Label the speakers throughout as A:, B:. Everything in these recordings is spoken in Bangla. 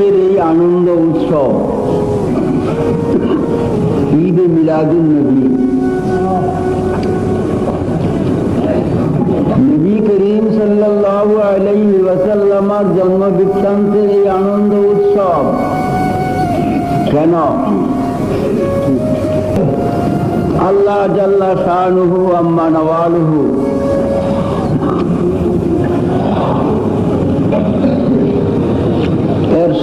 A: আজকের এই আনন্দ উৎসব। ঈদ মিলাদুল নবী। নবী করিম সাল্লাল্লাহু আলাইহি ওয়াসাল্লামার জন্ম বৃত্তান্তের এই আনন্দ উৎসব। কেন? আল্লাহ জাল্লা শানুহু আম্মা নওয়ালুহু।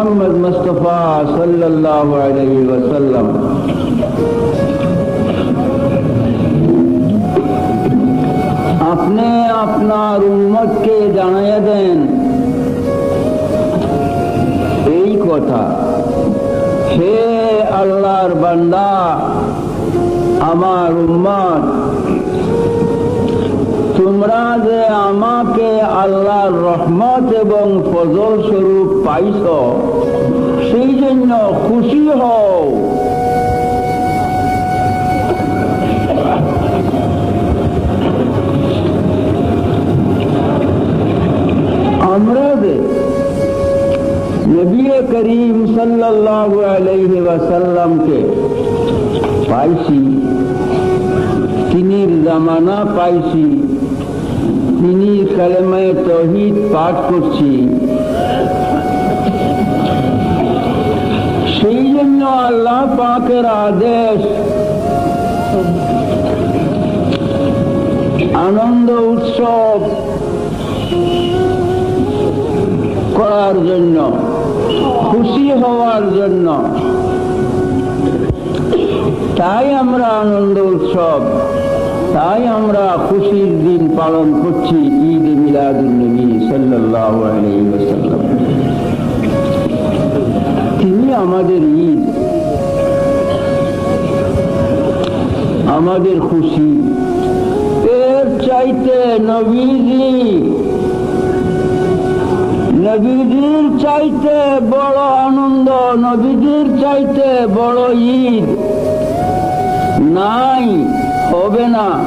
A: মোহাম্মদ মুস্তফা সাল্লাল্লাহু আলাইহি ওয়াসাল্লাম। আপনি আপনার উম্মতকে জানাইয়া দেন। এই কথা, হে আল্লাহর বান্দা, আমার উম্মত, তোমরা যে আমাকে আল্লাহর রহমত এবং ফজল স্বরূপ পাইছ। সেই জন্য খুশি হও। আমরা যে নবী করিম সাল্লাল্লাহু আলাইহি ওয়াসাল্লামকে পাইছি, তিনির জামানা পাইছি তিনি কালেমায় তহিদ পাঠ করছি। সেই জন্য আল্লাহ পাকের আদেশ, আনন্দ উৎসব করার জন্য, খুশি হওয়ার জন্য। তাই আমরা আনন্দ উৎসব তাই আমরা খুশির দিন পালন করছি ঈদ মিলাদুল নবী সাল্লাল্লাহু আলাইহি ওয়াসাল্লাম। তিনি আমাদের ঈদ, আমাদের খুশি। এর চাইতে নবীজি, নবীজির চাইতে বড় আনন্দ, নবীজির চাইতে বড় ঈদ নাই। 后边呢，